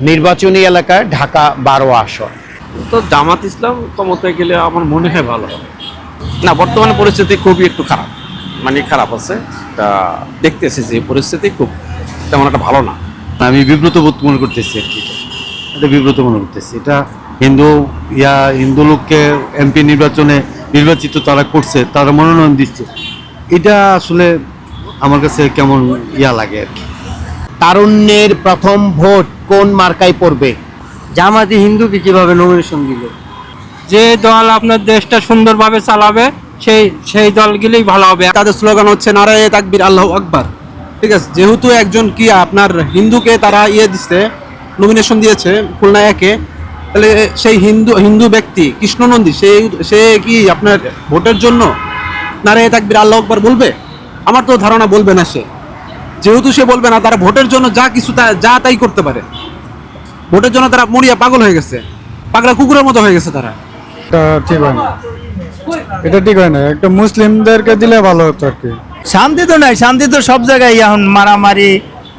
নির্বাচনী এলাকায় ঢাকা বারো আসন। তো জামাত ইসলাম ক্ষমতায় গেলে আমার মনে হয় ভালো হবে। না বর্তমানে পরিস্থিতি খুবই একটু খারাপ। মানে খারাপ আছে। তা দেখতেছি যে পরিস্থিতি খুব তেমন একটা ভালো না। আমি বিব্রত বোধ মনে করতেছি আর কি। এটা বিব্রত মনে করতেছি। এটা হিন্দু ইয়া হিন্দু লোককে এমপি নির্বাচনে নির্বাচিত তারা করছে তারা মনোনয়ন দিচ্ছে। এটা আসলে আমার কাছে কেমন ইয়া লাগে আর কি। তারুণ্যের প্রথম ভোট কোন মার্কায় পড়বে? জামাতি হিন্দুকে কীভাবে নমিনেশন দিল? যে দল আপনার দেশটা সুন্দরভাবে চালাবে সেই সেই দলগুলোই ভালো হবে। তাদের স্লোগান হচ্ছে নারায়ে তাকবির আল্লাহ আকবার। ঠিক আছে যেহেতু একজন কি আপনার হিন্দুকে তারা ইয়ে দিচ্ছে নমিনেশন দিয়েছে খুলনা একে তাহলে সেই হিন্দু হিন্দু ব্যক্তি কৃষ্ণনন্দী সেই সে কি আপনার ভোটের জন্য নারায়ে তাকবির আল্লাহ আকবার বলবে? আমার তো ধারণা বলবে না সে। যেহেতু সে বলবে না তারা ভোটের জন্য যা কিছু তা- যা তাই করতে পারে। ভোটের জন্য তারা মরিয়া পাগল হয়ে গেছে। পাগলা কুকুরের মতো হয়ে গেছে তারা। এটা ঠিক হয় না। এটা ঠিক হয় না। একটা মুসলিমদেরকে দিলে ভালো হতো আর কি। শান্তি তো নাই। শান্তি তো সব জায়গায় এখন মারামারি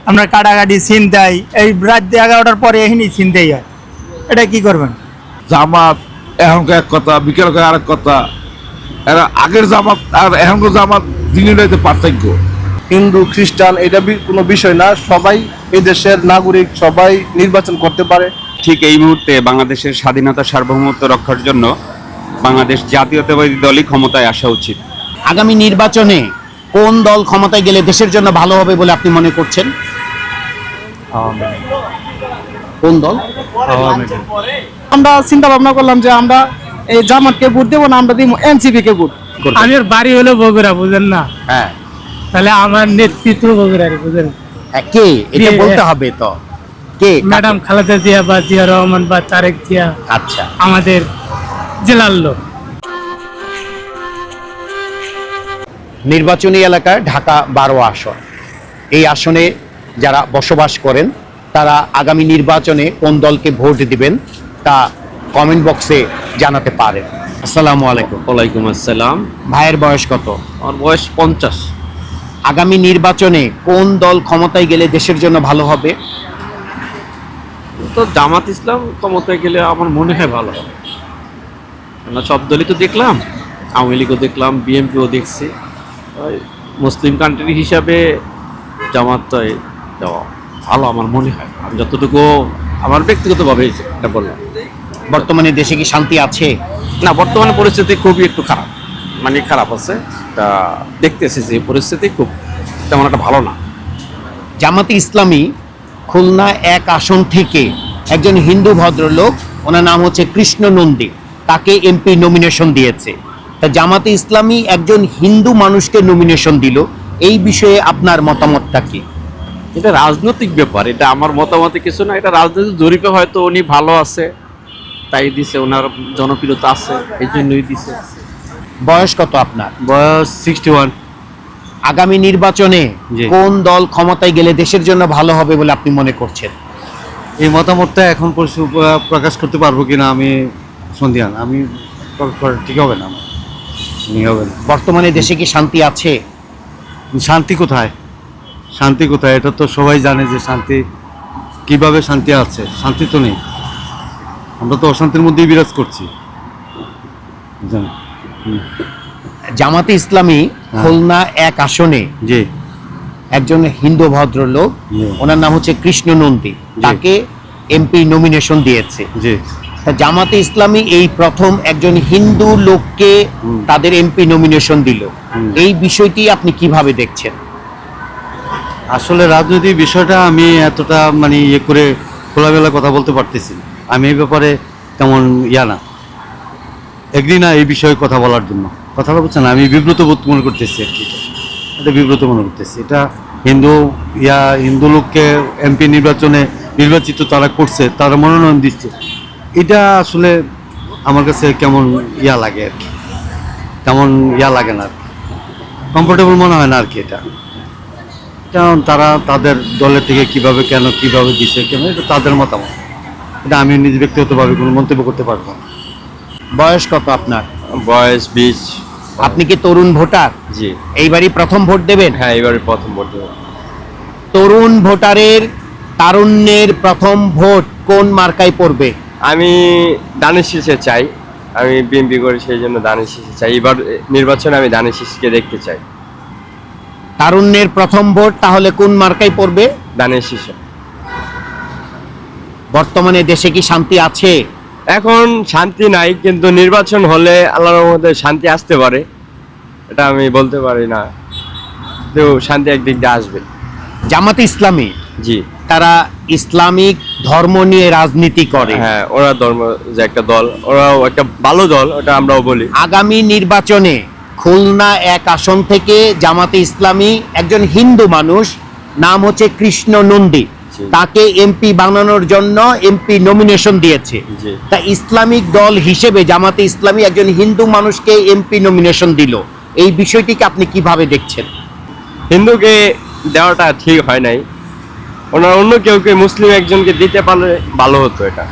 আমরা কাটাকাটি ছিনতাই। এই রাত এগারোটার পরে এখানেই ছিনতাই হয়। এটা কি করবেন? জামাত এখনকার এক কথা বিকেলকার আরেক কথা। এরা আগের জামাত আর এখনকার জামাত দিনের পার্থক্য। হিন্দু খ্রিস্টান এটা কোনো বিষয় না। সবাই এই দেশের নাগরিক সবাই নির্বাচন করতে পারে। ঠিক এই মুহূর্তে বাংলাদেশের স্বাধীনতা সার্বভৌমত্ব রক্ষার জন্য বাংলাদেশ জাতীয়তাবাদী দলই ক্ষমতায় আসা উচিত। আগামী নির্বাচনে কোন দল ক্ষমতায় গেলে দেশের জন্য ভালো হবে বলে আপনি মনে করছেন? কোন দল? আমরা চিন্তা ভাবনা করলাম যে আমরা এই জামাতকে ভোট দেবো না আমরা দিব এনসিপি কে ভোট আমার বাড়ি হলো বগুড়া বুঝেন না। হ্যাঁ। তাহলে আমার নেতৃত্ব বগুড়ার বুঝেন হ্যাঁ, কে? এটা বলতে হবে তো। কে? ম্যাডাম খালেদা জিয়া বা জিয়া রহমান বা তারেক জিয়া আচ্ছা। আমাদের জেলার লোক। নির্বাচনী এলাকায় ঢাকা বারো আসন। এই আসনে যারা বসবাস করেন তারা আগামী নির্বাচনে কোন দলকে ভোট দিবেন তা কমেন্ট বক্সে জানাতে পারেন। আসসালামু আলাইকুম। ওয়ালাইকুম আসসালাম। ভাইয়ের বয়স কত? আমার বয়স পঞ্চাশ। আগামী নির্বাচনে কোন দল ক্ষমতায় গেলে দেশের জন্য ভালো হবে? তো জামাত ইসলাম ক্ষমতায় গেলে আমার মনে হয় ভালো হবে। আমরা সব দলই তো দেখলাম আওয়ামী লীগও দেখলাম বিএনপিও দেখছি। মুসলিম কান্ট্রি হিসাবে জামাত তো যাওয়া ভালো আমার মনে হয়। আমি যতটুকু আমার ব্যক্তিগতভাবে এটা বললাম বর্তমানে দেশে কি শান্তি আছে? না বর্তমানে পরিস্থিতি খুবই একটু খারাপ। মানে খারাপ আছে তা দেখতেছি যে পরিস্থিতি খুব তেমন একটা ভালো না। জামাতে ইসলামী খুলনা এক আসন থেকে একজন হিন্দু ভদ্রলোক ওনার নাম হচ্ছে কৃষ্ণ নন্দী তাকে এমপি নমিনেশন দিয়েছে। তা জামাতে ইসলামী একজন হিন্দু মানুষকে নমিনেশন দিল এই বিষয়ে আপনার মতামতটা কি? এটা রাজনৈতিক ব্যাপার এটা আমার মতামতে কিছু না এটা রাজনৈতিক জরিপে হয়তো উনি ভালো আছে তাই দিছে ওনার জনপ্রিয়তা আছে এই জন্যই দিছে। বয়স কত আপনার? বয়স সিক্সটি ওয়ান আগামী নির্বাচনে কোন দল ক্ষমতায় গেলে দেশের জন্য ভালো হবে বলে আপনি মনে করছেন? এই মতামতটা এখন প্রকাশ করতে পারব কিনা আমি সন্ধিয়ান আমি ঠিক হবে না আমার। হবে না। বর্তমানে দেশে কি শান্তি আছে? শান্তি কোথায়? শান্তি কোথায়? এটা তো সবাই জানে যে শান্তি কীভাবে শান্তি আছে? শান্তি তো নেই। আমরা তো অশান্তির মধ্যেই বিরাজ করছি। জানেন? জামাতে ইসলামী খুলনা এক আসনে জি। একজন হিন্দু ভদ্রলোক। ওনার নাম হচ্ছে কৃষ্ণ নন্দী তাকে এমপি নমিনেশন দিয়েছে। জি। জামাতে ইসলামী এই প্রথম একজন হিন্দু লোককে তাদের এমপি নমিনেশন দিল। এই বিষয়টি আপনি কীভাবে দেখছেন? আসলে রাজনৈতিক বিষয়টা আমি এতটা মানে ইয়ে করে খোলামেলা কথা বলতে পারতেছি আমি এই ব্যাপারে তেমন ইয়া না। এগ্রি না এই বিষয়ে কথা বলার জন্য? কথাটা বুঝছেন আমি বিব্রত বোধ মনে করতেছি আর কি। এটা বিব্রত মনে করতেছি। এটা হিন্দু, ইয়া, হিন্দু লোককে এমপি নির্বাচনে নির্বাচিত তারা করছে, তারা মনোনয়ন দিচ্ছে। এটা আসলে আমার কাছে কেমন ইয়া লাগে আর কি। তেমন ইয়া লাগে না আর কি। কমফোর্টেবল মনে হয় না আর কি এটা। কারণ তারা তাদের দলের থেকে কীভাবে কেন, কীভাবে দিছে, কেন, এটা তাদের মতামত। এটা আমি নিজ ব্যক্তিগতভাবে কোনো মন্তব্য করতে পারব না। বয়স কত আপনার? বয়স বিশ। আপনি কি তরুণ ভোটার? জি। এইবারই প্রথম ভোট দেবেন? হ্যাঁ এইবারই প্রথম ভোট দেবেন তরুণ ভোটারের তারুণ্যের প্রথম ভোট কোন মার্কায় পড়বে? আমি দানের শীষে চাই। আমি বিএমপি করি সেই জন্য দানের শীষে চাই। এবার নির্বাচনে আমি দানের শীষকে দেখতে চাই। তারুণ্যের প্রথম ভোট তাহলে কোন মার্কায় পড়বে? দানের শীষে বর্তমানে দেশে কি শান্তি আছে? এখন শান্তি নাই কিন্তু নির্বাচন হলে আল্লাহর মধ্যে শান্তি আসতে পারে। এটা আমি বলতে পারি না তো শান্তি একদিক দিয়ে আসবে। জামাতে ইসলামী? জি। তারা ইসলামিক ধর্ম নিয়ে রাজনীতি করে। হ্যাঁ ওরা ধর্ম যে একটা দল ওরাও একটা ভালো দল ওটা আমরাও বলি। আগামী নির্বাচনে খুলনা এক আসন থেকে জামাতে ইসলামী একজন হিন্দু মানুষ নাম হচ্ছে কৃষ্ণ নন্দী। তাকে এমপি বানানোর জন্য এমপি নমিনেশন দিয়েছে। তা ইসলামিক দল হিসেবে জামাতে ইসলামী একজন হিন্দু মানুষকে এমপি নমিনেশন দিল। এই বিষয়টিকে আপনি কীভাবে দেখছেন? হিন্দুকে দেওয়াটা ঠিক হয় নাই। ওনার অন্য কেউ কেউ মুসলিম একজনকে দিতে পারলে ভালো হতো এটা।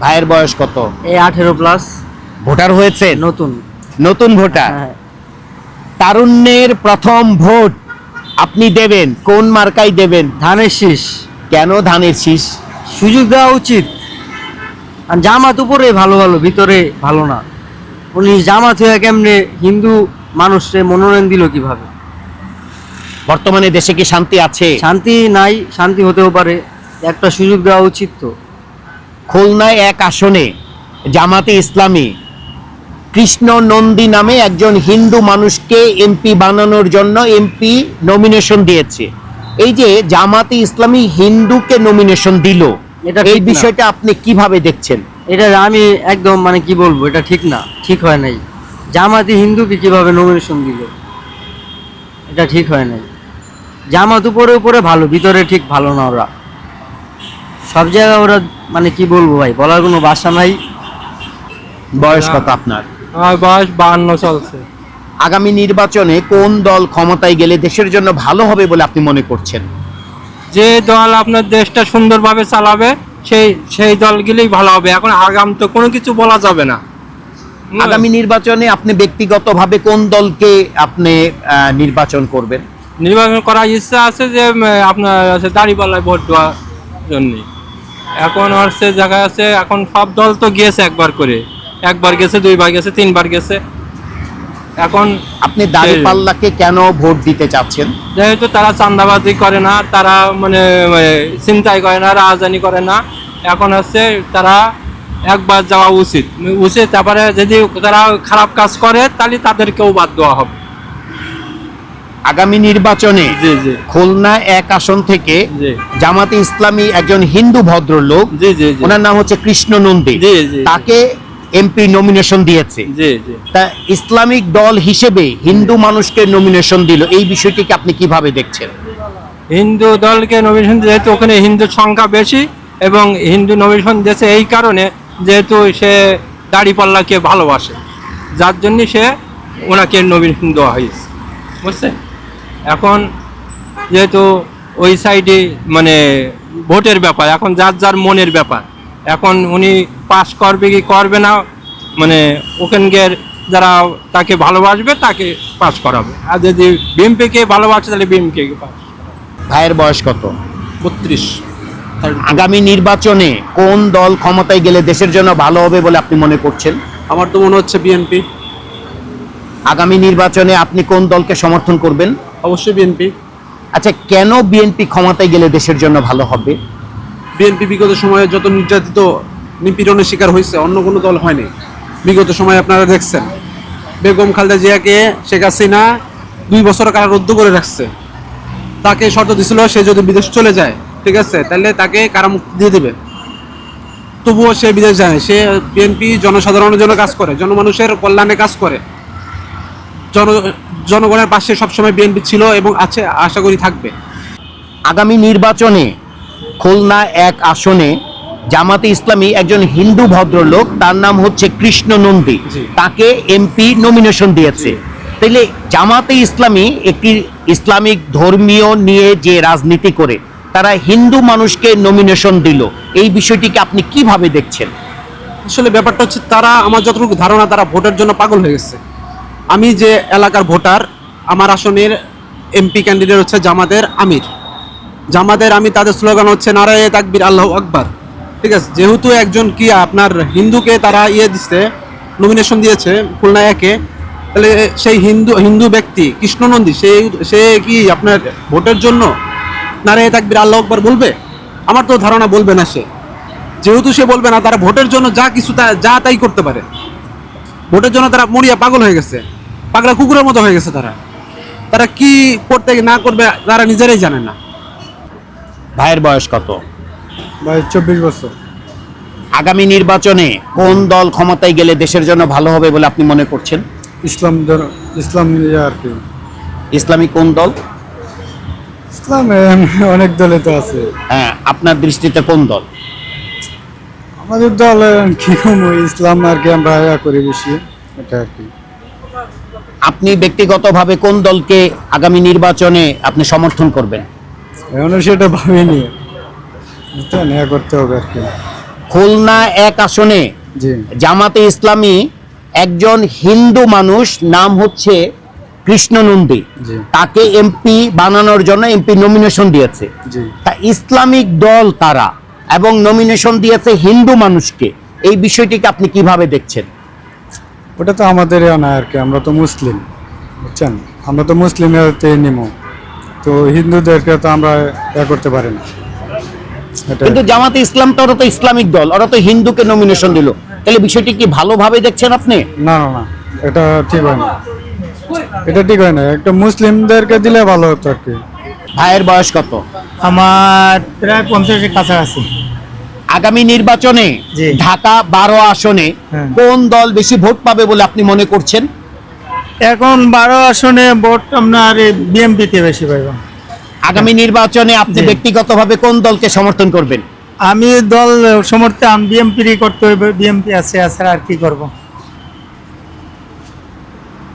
ভাইয়ের বয়স কত? এই আঠেরো প্লাস ভোটার হয়েছে? নতুন। নতুন ভোটার? হ্যাঁ। তারুণ্যের প্রথম ভোট আপনি দেবেন। কোন মার্কায় দেবেন? ধানের শীষ। কেন ধানের শীষ? সুযোগ দেওয়া উচিত। আর জামাত উপরে ভালো ভালো ভিতরে ভালো না। উনি জামাত হয়ে কেমনে হিন্দু মানুষকে মনোনয়ন দিল কীভাবে? বর্তমানে দেশে কি শান্তি আছে? শান্তি নাই শান্তি হতেও পারে। একটা সুযোগ দেওয়া উচিত তো। খুলনায় এক আসনে জামাতে ইসলামী কৃষ্ণ নন্দী নামে একজন হিন্দু মানুষকে এমপি বানানোর জন্য এমপি নমিনেশন দিয়েছে। এই যে জামাতে ইসলামী হিন্দুকে নমিনেশন দিল এটা এই বিষয়টা আপনি কীভাবে দেখছেন? এটা আমি একদম মানে কি বলব এটা ঠিক না ঠিক হয় নাই। জামাতি হিন্দুকে কীভাবে নমিনেশন দিল? এটা ঠিক হয় নাই। জামাত উপরে উপরে ভালো ভিতরে ঠিক ভালো না ওরা। সব জায়গায় ওরা মানে কি বলব ভাই বলার কোনো বাসা নাই। বয়স কত আপনার? আমার বয়স বাহান্ন চলছে। আগামী নির্বাচনে কোন দল ক্ষমতায় গেলে দেশের জন্য ভালো হবে বলে আপনি মনে করছেন? যে দল আপনার দেশটা সুন্দরভাবে চালাবে সেই সেই দলগুলোই ভালো হবে। এখন আগাম তো কোনো কিছু বলা যাবে না। আগামী নির্বাচনে আপনি ব্যক্তিগতভাবে কোন দলকে আপনি নির্বাচন করবেন? নির্বাচন করার ইচ্ছা আছে যে আপনার আছে দাঁড়িপাল্লায় ভোট দেওয়ার জন্য। এখন হচ্ছে জায়গা আছে এখন সব দল তো গিয়েছে একবার করে। একবার গেছে দুইবার গেছে তিনবার গেছে। এখন আপনি দাঁড়িপাল্লাকে কেন ভোট দিতে চাচ্ছেন? যেহেতু তারা চান্দাবাজি করে না তারা মানে চিন্তাই করে না রাজধানী করে না এখন হচ্ছে তারা একবার যাওয়া উচিত। উচিত তারপরে যদি তারা খারাপ কাজ করে তাহলে তাদেরকেও বাদ দেওয়া হবে। আগামী নির্বাচনে খুলনা এক আসন থেকে জামাতে ইসলামী একজন হিন্দু ভদ্রলোক ওনার নাম হচ্ছে কৃষ্ণ নন্দী। তাকে এমপি নমিনেশন দিয়েছে। তা ইসলামিক দল হিসেবে হিন্দু মানুষকে নমিনেশন দিল এই বিষয়টিকে আপনি কীভাবে দেখছেন? হিন্দু দলকে নমিনেশন যেহেতু ওখানে হিন্দুর সংখ্যা বেশি এবং হিন্দু নমিনেশন দিয়েছে এই কারণে যেহেতু সে দাড়িপাল্লাকে ভালোবাসে যার জন্য সে ওনাকে নমিনেশন দেওয়া হয়েছে। বুঝছে এখন যেহেতু ওই সাইডে মানে ভোটের ব্যাপার এখন যার যার মনের ব্যাপার এখন উনি পাস করবে কি করবে না মানে ওখানকার যারা তাকে ভালোবাসবে তাকে পাস করাবে। আর যদি বিএমপিকে ভালোবাসে তাহলে বিএমপিকে পাস ভাইয়ের বয়স কত? বত্রিশ। আগামী নির্বাচনে কোন দল ক্ষমতায় গেলে দেশের জন্য ভালো হবে বলে আপনি মনে করছেন? আমার তো মনে হচ্ছে বিএনপি আগামী নির্বাচনে আপনি কোন দলকে সমর্থন করবেন? অবশ্যই বিএনপি আচ্ছা কেন বিএনপি ক্ষমতায় গেলে দেশের জন্য ভালো হবে? বিএনপি বিগত সময়ে যত নির্যাতিত নিপীড়নের শিকার হয়েছে, অন্য কোনো দল হয়নি। বিগত সময়ে আপনারা দেখছেন, বেগম খালেদা জিয়াকে শেখ হাসিনা দুই বছর কারারুদ্ধ করে রাখছে। তাকে শর্ত দিছিল সে যদি বিদেশ চলে যায়, ঠিক আছে, তাহলে তাকে কারামুক্তি দিয়ে দেবে। তবুও সে বিদেশ যায় সে বিএনপি জনসাধারণের জন্য কাজ করে, জনমানুষের কল্যাণে কাজ করে। জন, জনগণের পাশে সবসময় বিএনপি ছিল এবং আছে, আশা করি থাকবে। আগামী নির্বাচনে খুলনা এক আসনে জামাতে ইসলামী একজন হিন্দু ভদ্রলোক তার নাম হচ্ছে কৃষ্ণ নন্দী। তাকে এমপি নমিনেশন দিয়েছে। তাইলে জামাতে ইসলামী একটি ইসলামিক ধর্মীয় নিয়ে যে রাজনীতি করে তারা হিন্দু মানুষকে নমিনেশন দিল। এই বিষয়টিকে আপনি কীভাবে দেখছেন? আসলে ব্যাপারটা হচ্ছে তারা আমার যতটুকু ধারণা তারা ভোটের জন্য পাগল হয়ে গেছে। আমি যে এলাকার ভোটার আমার আসনের এমপি ক্যান্ডিডেট হচ্ছে জামাতের আমির। জামাতের আমি তাদের স্লোগান হচ্ছে নারায়ে তাকবির, আল্লাহ আকবার। ঠিক আছে, যেহেতু একজন কি, আপনার হিন্দুকে তারা ইয়ে দিচ্ছে নমিনেশন দিয়েছে খুলনা একে, তাহলে সেই হিন্দু হিন্দু ব্যক্তি কৃষ্ণনন্দী সেই সে কি আপনার ভোটের জন্য নারায়ে তাকবির, আল্লাহ আকবার বলবে? আমার তো ধারণা বলবে না সে। যেহেতু সে বলবে না, তারা ভোটের জন্য যা কিছু তা- যা তাই করতে পারে। ভোটের জন্য তারা মরিয়া পাগল হয়ে গেছে, পাগলা কুকুরের মতো হয়ে গেছে তারা। তারা কি করতে না করবে, তারা নিজেরাই জানে না। ভাইয়ের বয়স কত? ভাই চব্বিশ বছর। আগামী নির্বাচনে কোন দল ক্ষমতায় গেলে দেশের জন্য ভালো হবে বলে আপনি মনে করছেন? ইসলাম ইসলাম আর কি। ইসলামী কোন দল? ইসলাম অনেক দলে তো আছে। হ্যাঁ আপনার দৃষ্টিতে কোন দল? আমাদের দল কি ইসলাম আর কি আমরা ইয়া করি বেশি এটা আর কি। আপনি ব্যক্তিগতভাবে কোন দলকে আগামী নির্বাচনে আপনি সমর্থন করবেন? এখনও সেটা ভাবিনি বুঝছেন? করতে হবে আর কি। খুলনা এক আসনে জি। জামাতে ইসলামী একজন হিন্দু মানুষ নাম হচ্ছে কৃষ্ণ নন্দী তাকে এমপি বানানোর জন্য এমপি নমিনেশন দিয়েছে। তা ইসলামিক দল তারা এবং নমিনেশন দিয়েছে হিন্দু মানুষকে? এই বিষয়টিকে আপনি কীভাবে দেখছেন? ওটা তো আমাদের না আর কি আমরা তো মুসলিম। বুঝছেন? আমরা তো মুসলিমেরতে নিমো। তো হিন্দুদেরকে তো আমরা ইয়া করতে পারি না। কিন্তু জামাতে ইসলাম তো ওরা তো ইসলামিক দল ওরা তো হিন্দুকে নমিনেশন দিল। তাহলে বিষয়টি কি ভালোভাবে দেখছেন আপনি? না না না এটা ঠিক হয় না। এটা ঠিক হয় না। একটা মুসলিমদেরকে দিলে ভালো হতো আর কি। ভাইয়ের বয়স কত? আমার প্রায় পঞ্চাশের কাছাকাছি। আগামী নির্বাচনে। ঢাকা বারো আসনে হ্যাঁ। কোন দল বেশি ভোট পাবে বলে আপনি মনে করছেন? এখন বারো আসনে ভোট আপনার বিএমপিতে বেশি পাইব। আগামী নির্বাচনে আপনি। ব্যক্তিগতভাবে কোন দলকে সমর্থন করবেন? আমি দল সমর্থন বিএমপিরই করতে হইবে বিএমপি আছে আছে আর কি করব?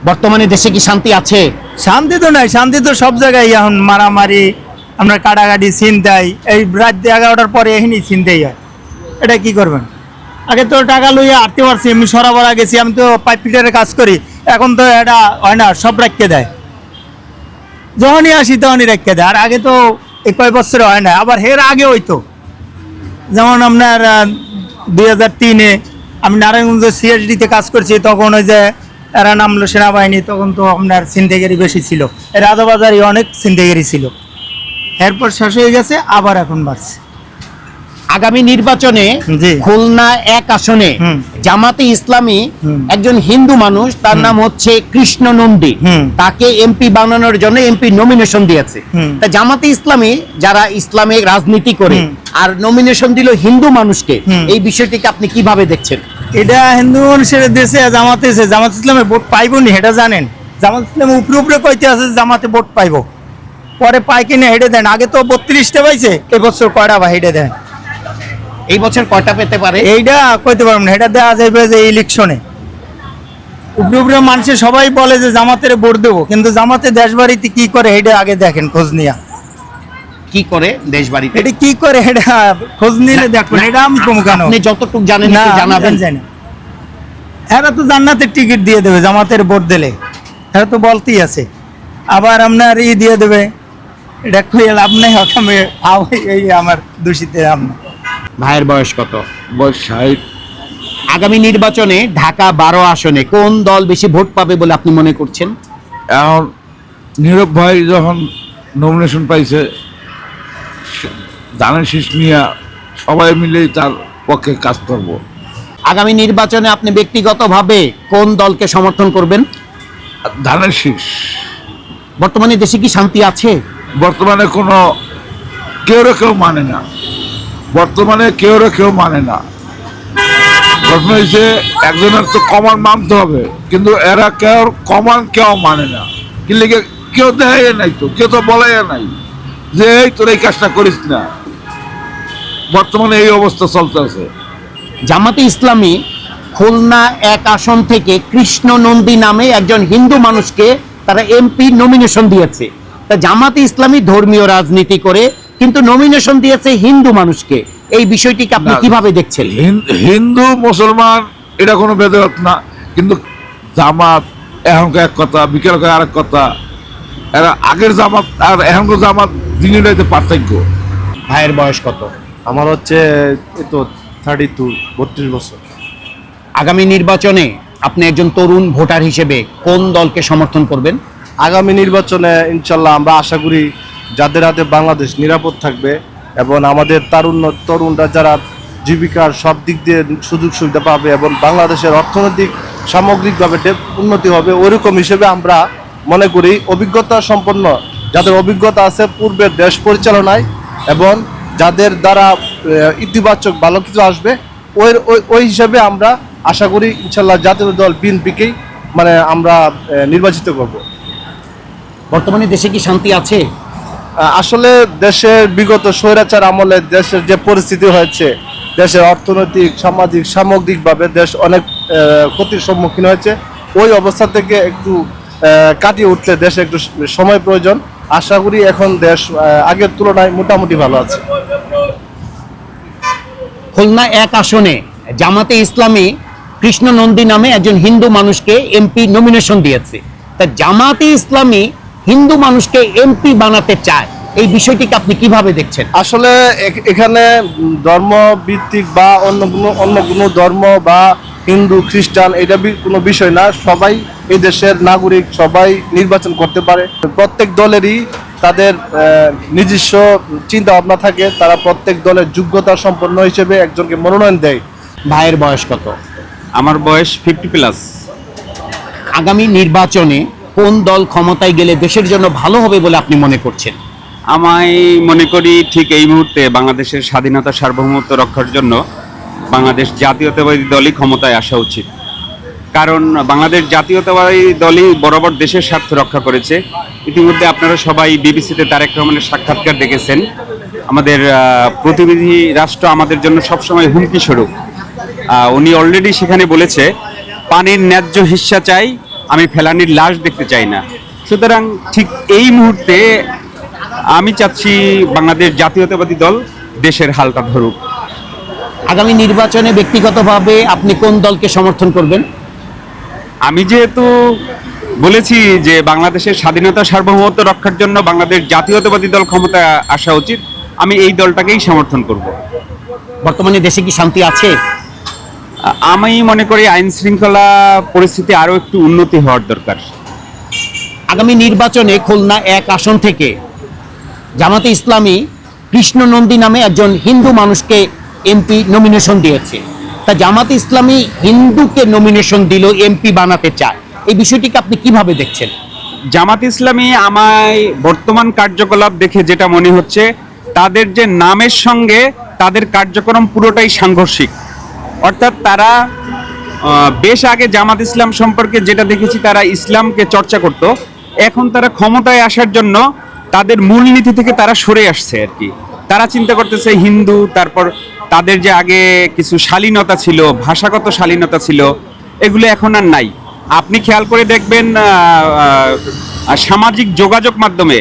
বর্তমানে দেশে কি শান্তি আছে? শান্তি তো নাই শান্তি তো সব জায়গায় এখন মারামারি আমরা কাটাকাটি ছিনতাই এই রাত এগারোটার পরে এখানে ছিনতাই হয়। এটা কি করবেন? আগে তো টাকা লইয়া আটতে পারছি আমি সরাবরা গেছি, আমি তো পাইপ ফিটারের কাজ করি। এখন তো এটা হয় না, সব রাখতে দেয়। যখনই আসি তখনই রাখতে দেয়, আর আগে তো এই কয় বছরে হয় না, আবার হের আগে হইতো। যেমন আপনার দুই হাজার তিনে আমি নারায়ণগঞ্জ সিএসডিতে কাজ করছি, তখন ওই যে এরা নামলো সেনাবাহিনী, তখন তো আপনার সিন্দেগেরি বেশি ছিল। রাজাবাজারই অনেক সিন্দেগেরি ছিল। এরপর শেষ হয়ে গেছে, আবার এখন বাড়ছে। আগামী নির্বাচনে খুলনা এক আসনে জামাতে ইসলামী একজন হিন্দু মানুষ তার নাম হচ্ছে কৃষ্ণ নন্দী। তাকে এমপি বানানোর জন্য এমপি নমিনেশন দিয়েছে। তা জামাতে ইসলামী যারা ইসলামিক রাজনীতি করে। আর নমিনেশন দিল হিন্দু মানুষকে এই বিষয়টিকে আপনি কীভাবে দেখছেন? এটা হিন্দু মানুষের দেশে জামাতে এসে জামাত ইসলামে ভোট পাইব নি এটা জানেন। জামাত ইসলাম উপরে উপরে কইতে আছে জামাতে ভোট পাইব। পরে পাই কিনা হেঁটে দেন। আগে তো বত্রিশটা পাইছে এবছর কয়টা বা হেঁটে দেন? এই বছর কয়টা পেতে পারে? এইটা কইতে পারব না এটা দেওয়া যাবে যে ইলেকশনে। উপরে উপরে মানুষের সবাই বলে যে জামাতের ভোট দেবো কিন্তু জামাতে দেশবাড়িতে কি করে এটা আগে দেখেন খোঁজ নিয়া। কি করে দেশবাড়িতে? এটা কি করে এটা খোঁজ নিলে দেখবেন এটা আমি কম কেন আপনি যতটুকু জানেন না জানাবেন। জানি এরা তো জান্নাতের টিকিট দিয়ে দেবে জামাতের ভোট দিলে। এরা তো বলতেই আছে। আবার আপনার ই দিয়ে দেবে। এটা কইয়া লাভ নেই এই আমার দূষিত আমরা ভাইয়ের বয়স কত? বয়স ষাট। আগামী নির্বাচনে ঢাকা বারো আসনে কোন দল বেশি ভোট পাবে বলে আপনি মনে করছেন? এখন নীরব ভাই যখন নমিনেশন পাইছে ধানের শীষ নিয়ে সবাই মিলেই তার পক্ষে কাজ করব। আগামী নির্বাচনে আপনি ব্যক্তিগতভাবে কোন দলকে সমর্থন করবেন? ধানের শীষ বর্তমানে দেশে কি শান্তি আছে? বর্তমানে কোনো কেউ কেউ মানে না। বর্তমানে কেউ কেউ মানে না। ঘটনা হয়েছে একজনের তো কমান মানতে হবে, কিন্তু এরা কেউ কমান কেউ মানে না। কি কেউ দেখাই নাই তো, কেউ তো বলাই নাই যে, এই তোর এই কাজটা করিস না। বর্তমানে এই অবস্থা চলতে আছে জামাতে ইসলামী খুলনা এক আসন থেকে কৃষ্ণ নন্দী নামে একজন হিন্দু মানুষকে তারা এমপি নমিনেশন দিয়েছে। তা জামাতে ইসলামী ধর্মীয় রাজনীতি করে কিন্তু নমিনেশন দিয়েছে হিন্দু মানুষকে। এই বিষয়টিকে আপনি কীভাবে দেখছেন? হিন্দু মুসলমান এটা কোনো ভেদাভেদ না। কিন্তু জামাত এখনকার এক কথা বিকেলকার আরেক কথা এরা আগের জামাত আর এখনকার জামাত দিনের পার্থক্য। ভাইয়ের বয়স কত? আমার হচ্ছে তো থার্টি টু বত্রিশ বছর। আগামী নির্বাচনে আপনি একজন তরুণ ভোটার হিসেবে কোন দলকে সমর্থন করবেন? আগামী নির্বাচনে ইনশাল্লাহ আমরা আশা করি যাদের হাতে বাংলাদেশ নিরাপদ থাকবে এবং আমাদের তারুণ্য তরুণরা যারা জীবিকার সব দিক দিয়ে সুযোগ সুবিধা পাবে এবং বাংলাদেশের অর্থনৈতিক, সামগ্রিকভাবে উন্নতি হবে, ওইরকম হিসেবে আমরা মনে করি অভিজ্ঞতা সম্পন্ন, যাদের অভিজ্ঞতা আছে পূর্বের দেশ পরিচালনায় এবং যাদের দ্বারা ইতিবাচক ভালো কিছু আসবে, ওই ওই- হিসাবে আমরা আশা করি ইনশাল্লাহ জাতীয় দল বিএনপিকেই মানে আমরা নির্বাচিত করব। বর্তমানে দেশে কি শান্তি আছে? আসলে দেশের বিগত স্বৈরাচার আমলে দেশের যে পরিস্থিতি হয়েছে, দেশের অর্থনৈতিক, সামাজিক, সামগ্রিকভাবে দেশ অনেক ক্ষতির সম্মুখীন হয়েছে। ওই অবস্থা থেকে একটু কাটিয়ে উঠতে দেশে একটু সময় প্রয়োজন। আশা করি এখন দেশ আগের তুলনায় মোটামুটি ভালো আছে। খুলনা এক আসনে জামাতে ইসলামী কৃষ্ণ নন্দী নামে একজন হিন্দু মানুষকে এমপি নমিনেশন দিয়েছে। তা জামাতে ইসলামী হিন্দু মানুষকে এমপি বানাতে চায় এই বিষয়টিকে আপনি কীভাবে দেখছেন? আসলে এখানে উম, ধর্ম ভিত্তিক বা অন্য কোনো অন্য কোনো ধর্ম বা হিন্দু খ্রিস্টান এটা কোনো বিষয় না। সবাই এই দেশের নাগরিক সবাই নির্বাচন করতে পারে। প্রত্যেক দলেরই তাদের নিজস্ব চিন্তা ভাবনা থাকে। তারা প্রত্যেক দলের যোগ্যতা সম্পন্ন হিসেবে একজনকে মনোনয়ন দেয়। ভাইয়ের বয়স কত? আমার বয়স ফিফটি প্লাস। আগামী নির্বাচনে কোন দল ক্ষমতায় গেলে দেশের জন্য ভালো হবে বলে আপনি মনে করছেন? আমায় মনে করি ঠিক এই মুহূর্তে বাংলাদেশের স্বাধীনতা সার্বভৌমত্ব রক্ষার জন্য বাংলাদেশ জাতীয়তাবাদী দলই ক্ষমতায় আসা উচিত। কারণ বাংলাদেশ জাতীয়তাবাদী দলই বরাবর দেশের স্বার্থ রক্ষা করেছে। ইতিমধ্যে আপনারা সবাই বিবিসিতে তারেক রহমানের সাক্ষাৎকার দেখেছেন। আমাদের প্রতিনিধি রাষ্ট্র আমাদের জন্য সবসময় হুমকি স্বরূপ। উনি অলরেডি সেখানে বলেছে, পানির ন্যায্য হিস্সা চাই আমি ফেলানির লাশ দেখতে চাই না। সুতরাং ঠিক এই মুহূর্তে আমি চাচ্ছি বাংলাদেশ জাতীয়তাবাদী দল দেশের হালটা ধরুক। আগামী নির্বাচনে ব্যক্তিগতভাবে আপনি কোন দলকে সমর্থন করবেন? আমি যেহেতু বলেছি যে বাংলাদেশের স্বাধীনতা সার্বভৌমত্ব রক্ষার জন্য বাংলাদেশ জাতীয়তাবাদী দল ক্ষমতা আসা উচিত আমি এই দলটাকেই সমর্থন করব। বর্তমানে দেশে কি শান্তি আছে? আমি মনে করি আইন শৃঙ্খলা পরিস্থিতি আরও একটু উন্নতি হওয়ার দরকার। আগামী নির্বাচনে খুলনা এক আসন থেকে জামাতে ইসলামী কৃষ্ণ নন্দী নামে একজন হিন্দু মানুষকে এমপি নমিনেশন দিয়েছে। তা জামাতে ইসলামী হিন্দুকে নমিনেশন দিল এমপি বানাতে চায়। এই বিষয়টিকে আপনি কীভাবে দেখছেন? জামাত ইসলামী আমায় বর্তমান কার্যকলাপ দেখে যেটা মনে হচ্ছে তাদের যে নামের সঙ্গে তাদের কার্যক্রম পুরোটাই সাংঘর্ষিক। অর্থাৎ তারা বেশ আগে জামাত ইসলাম সম্পর্কে যেটা দেখেছি, তারা ইসলামকে চর্চা করত। এখন তারা ক্ষমতায় আসার জন্য তাদের মূলনীতি থেকে তারা সরে আসছে আর কি। তারা চিন্তা করতেছে হিন্দু, তারপর তাদের যে আগে কিছু শালীনতা ছিল, ভাষাগত শালীনতা ছিল, এগুলো এখন আর নাই। আপনি খেয়াল করে দেখবেন সামাজিক যোগাযোগ মাধ্যমে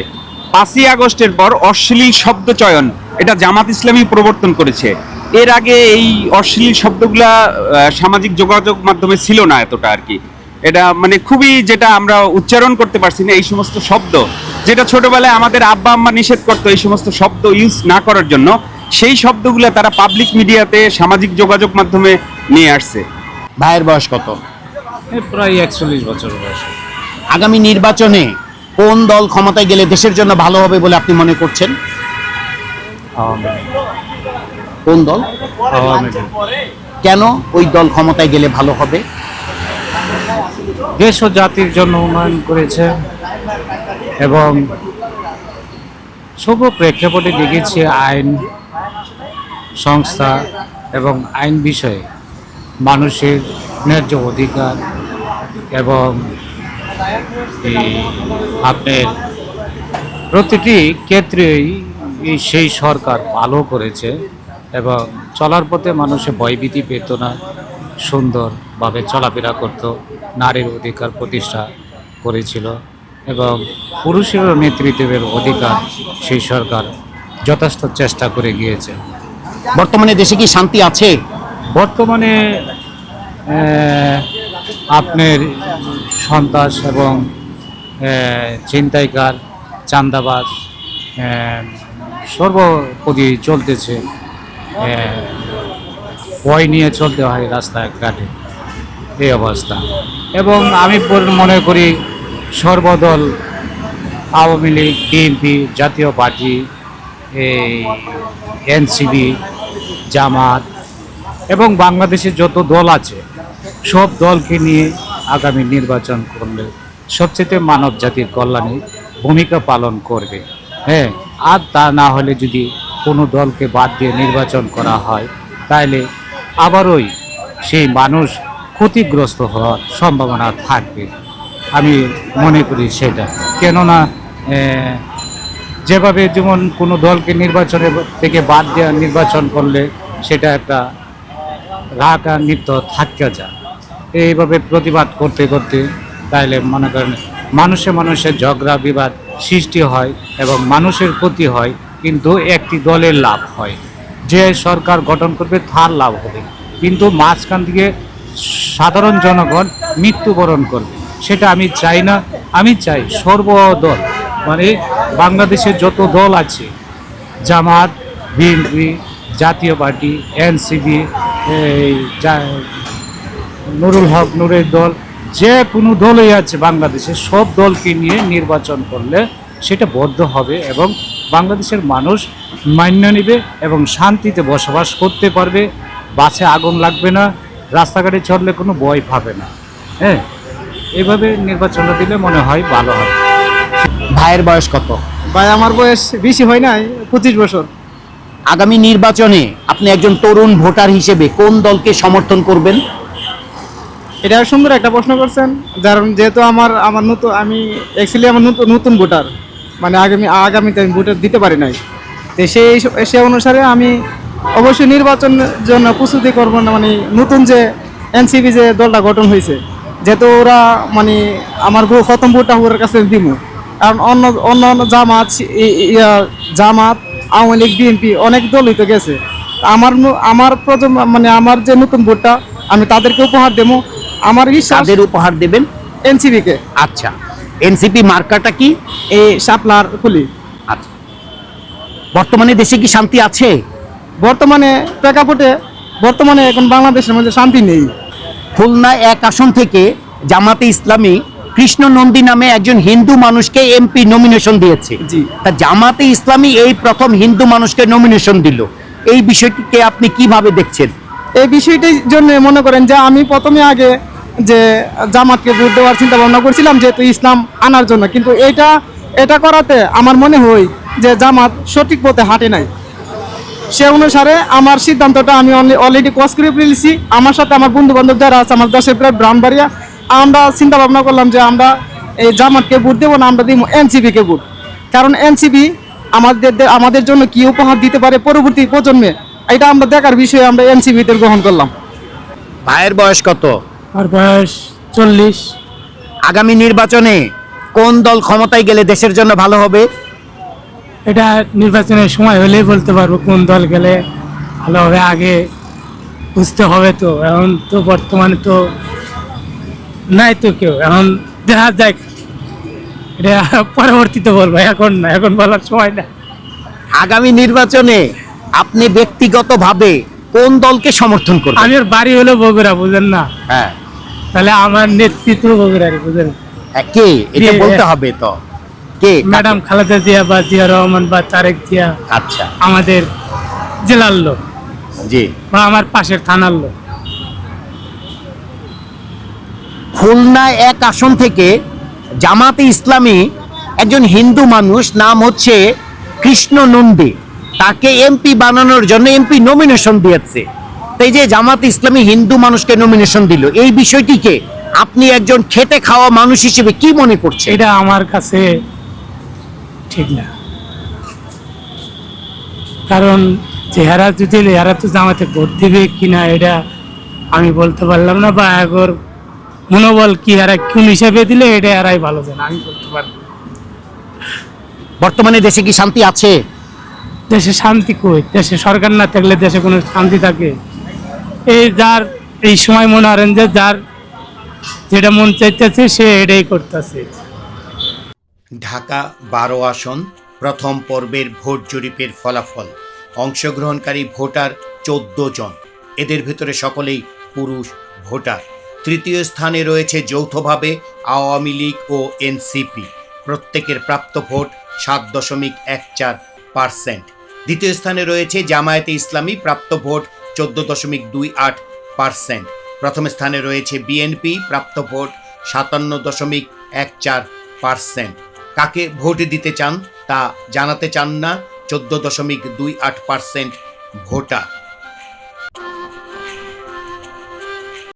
পাঁচই আগস্টের পর অশ্লীল শব্দ চয়ন এটা জামাত ইসলামী প্রবর্তন করেছে। এর আগে এই অশ্লীল শব্দগুলা সামাজিক যোগাযোগ মাধ্যমে ছিল না এতটা আর কি। এটা মানে খুবই যেটা আমরা উচ্চারণ করতে পারছি না এই সমস্ত শব্দ। যেটা ছোটবেলায় আমাদের আব্বা আম্মা নিষেধ করতো এই সমস্ত শব্দ ইউজ না করার জন্য সেই শব্দগুলো তারা পাবলিক মিডিয়াতে সামাজিক যোগাযোগ মাধ্যমে নিয়ে আসছে। ভাইয়ের বয়স কত? প্রায় একচল্লিশ বছর বয়স। আগামী নির্বাচনে কোন দল ক্ষমতায় গেলে দেশের জন্য ভালো হবে বলে আপনি মনে করছেন? কোন দল? কেন ওই দল ক্ষমতায় গেলে ভালো হবে? দেশ ও জাতির জন্য উন্নয়ন করেছে এবং শুভ প্রেক্ষাপটে দেখেছি আইন সংস্থা এবং আইন বিষয়ে মানুষের ন্যায্য অধিকার এবং আপনার প্রতিটি ক্ষেত্রেই সেই সরকার ভালো করেছে। এবং চলার পথে মানুষে ভয়ভীতি পেত না সুন্দরভাবে চলাফেরা করত নারীর অধিকার প্রতিষ্ঠা করেছিল এবং পুরুষেরও নেতৃত্বের অধিকার সেই সরকার যথেষ্ট চেষ্টা করে গিয়েছে। বর্তমানে দেশে কি শান্তি আছে? বর্তমানে আপনার সন্ত্রাস এবং ছিনতাইকার চান্দাবাজ সর্বপদি চলতেছে। ভয় নিয়ে চলতে হয় রাস্তাঘাটে এই অবস্থা। এবং আমি মনে করি সর্বদল আওয়ামী লীগ, বিএনপি জাতীয় পার্টি, এই এনসিবি জামাত এবং বাংলাদেশের যত দল আছে, সব দলকে নিয়ে আগামী নির্বাচন করলে সবচেয়ে মানব জাতির কল্যাণে ভূমিকা পালন করবে। হ্যাঁ আর তা না হলে যদি কোনো দলকে বাদ দিয়ে নির্বাচন করা হয় তাহলে আবারই সেই মানুষ ক্ষতিগ্রস্ত হওয়ার সম্ভাবনা থাকবে। আমি মনে করি সেটা। কেননা যেভাবে যেমন কোনো দলকে নির্বাচনে থেকে বাদ দেওয়া নির্বাচন করলে সেটা একটা রাগা নৃত্য থাকা যায়। এইভাবে প্রতিবাদ করতে করতে তাইলে মনে করেন মানুষে মানুষের ঝগড়া বিবাদ সৃষ্টি হয় এবং মানুষের ক্ষতি হয় কিন্তু একটি দলের লাভ হয়। যে সরকার গঠন করবে তার লাভ হবে। কিন্তু মাঝখান থেকে সাধারণ জনগণ মৃত্যুবরণ করবে। সেটা আমি চাই না। আমি চাই সর্বদল মানে বাংলাদেশের যত দল আছে, জামাত, বিএনপি, জাতীয় পার্টি এনসিবি নুরুল হক, নুরের দল, যে কোনো দলই আছে বাংলাদেশে, সব দলকে নিয়ে নির্বাচন করলে সেটা বদ্ধ হবে এবং বাংলাদেশের মানুষ মান্য নেবে এবং শান্তিতে বসবাস করতে পারবে। বাসে আগুন লাগবে না রাস্তাঘাটে চললে কোনো ভয় পাবে না। হ্যাঁ এভাবে নির্বাচনটা দিলে মনে হয় ভালো হয়। ভাইয়ের বয়স কত? ভাই আমার বয়স বেশি হয় নাই পঁচিশ বছর। আগামী নির্বাচনে আপনি একজন তরুণ ভোটার হিসেবে কোন দলকে সমর্থন করবেন? এটা সুন্দর একটা প্রশ্ন করছেন কারণ যেহেতু আমার আমার নতুন আমি অ্যাকচুয়ালি আমার নতুন নতুন ভোটার। মানে আগামী আগামীতে আমি ভোটার দিতে পারি নাই। তো সেই সে অনুসারে আমি অবশ্যই নির্বাচনের জন্য প্রস্তুতি করব না মানে নতুন যে এনসিপি যে দলটা গঠন হয়েছে যেহেতু ওরা মানে আমার প্রথম ভোটটা ওর কাছে দিব। কারণ অন্য অন্য অন্য জামাত ইয়া, জামাত আওয়ামী লীগ বিএনপি অনেক দলই তো গেছে। আমার আমার প্রজন্ম মানে আমার যে নতুন ভোটটা আমি তাদেরকে উপহার দেবো। আমার বিশ্বাস উপহার দেবেন? এনসিবি কে। আচ্ছা। এনসিপি মার্কাটা কি? এই শাপলার খুলি। আচ্ছা। বর্তমানে দেশে কি শান্তি আছে? বর্তমানে প্রেক্ষাপটে বর্তমানে এখন বাংলাদেশের মধ্যে শান্তি নেই। খুলনা এক আসন থেকে জামাতে ইসলামী কৃষ্ণ নন্দী নামে একজন হিন্দু মানুষকে এমপি নমিনেশন দিয়েছে। জি। তা জামাতে ইসলামী এই প্রথম হিন্দু মানুষকে নমিনেশন দিল। এই বিষয়টিকে আপনি কীভাবে দেখছেন? এই বিষয়টির জন্য মনে করেন যে আমি প্রথমে আগে যে জামাতকে ভোট দেওয়ার চিন্তা ভাবনা করছিলাম যেহেতু ইসলাম আনার জন্য। কিন্তু এটা এটা করাতে আমার মনে হয় যে জামাত সঠিক পথে হাঁটে নাই। সে অনুসারে আমার সিদ্ধান্তটা আমি অলরেডি কস করে ফেলেছি। আমার সাথে আমার বন্ধু বান্ধব যারা আছে, আমার দেশের প্রায় ব্রাহ্মণবাড়িয়া, আমরা চিন্তা ভাবনা করলাম যে আমরা এই জামাতকে ভোট দেবো না, আমরা দিব এনসিপিকে ভোট। কারণ এনসিপি আমাদের আমাদের জন্য কি উপহার দিতে পারে পরবর্তী প্রজন্মে, এটা আমরা দেখার বিষয়ে আমরা এনসিপিতে গ্রহণ করলাম। ভাইয়ের বয়স কত? আর বয়স চল্লিশ। আগামী নির্বাচনে কোন দল ক্ষমতায় গেলে দেশের জন্য ভালো হবে? এটা নির্বাচনের সময় হলেই বলতে পারব কোন দল গেলে ভালো হবে আগে বুঝতে হবে তো। এখন তো বর্তমানে তো নাই তো কেউ। এখন দেখা যাক। এটা পরবর্তীতে বলব এখন না এখন বলার সময় না। আগামী নির্বাচনে আপনি ব্যক্তিগতভাবে কোন দলকে সমর্থন করবেন? আমি বাড়ি হলো বগুড়া বুঝেন না? হ্যাঁ। তাহলে আমার নেতৃত্ব বগুড়ারি বুঝেন হ্যাঁ, কে? এটা বলতে হবে তো। কে? ম্যাডাম খালেদা জিয়া বা জিয়া রহমান বা তারেক জিয়া আচ্ছা। আমাদের জেলার লোক জি। বা আমার পাশের থানার লোক। খুলনা এক আসন থেকে জামাতে ইসলামী একজন হিন্দু মানুষ নাম হচ্ছে কৃষ্ণ নন্দী। তাকে এমপি বানানোর জন্য এমপি নমিনেশন দিয়েছে। এই যে জামাতে ইসলামী হিন্দু মানুষকে নমিনেশন দিল এই বিষয়টিকে আপনি একজন খেটে খাওয়া মানুষ হিসেবে কি মনে করছেন? এটা আমার কাছে ঠিক না। কারণ চেহারা যদি এরা তো জামাতে ভোট দিবে কিনা এটা আমি বলতে পারলাম না বা আগর মনোবল কি এরা কোন হিসাবে দিলে এটা এরাই ভালো জানে আমি বলতে পারব বর্তমানে দেশে কি শান্তি আছে? দেশে শান্তি কই? দেশে সরকার না থাকলে দেশে কোনো শান্তি থাকে? এই যার এই সময় মনে করেন যে যার যেটা মন চাইতেছে, সে এটাই করতেছে। ঢাকা বারো আসন, প্রথম পর্বের ভোট জরিপের ফলাফল। অংশগ্রহণকারী ভোটার চোদ্দ জন। এদের ভেতরে সকলেই পুরুষ ভোটার। তৃতীয় স্থানে রয়েছে যৌথভাবে আওয়ামী লীগ ও এনসিপি। প্রত্যেকের প্রাপ্ত ভোট সাত দশমিক এক চার পার্সেন্ট। দ্বিতীয় স্থানে রয়েছে জামায়াতে ইসলামী, প্রাপ্ত ভোট চোদ্দ দশমিক দুই আট পারসেন্ট। প্রথম স্থানে রয়েছে বিএনপি, প্রাপ্ত ভোট সাতান্ন দশমিক এক চার পারসেন্ট। কাকে ভোট দিতে চান তা জানাতে চান না চোদ্দ দশমিক দুই আট পারসেন্ট ভোটার।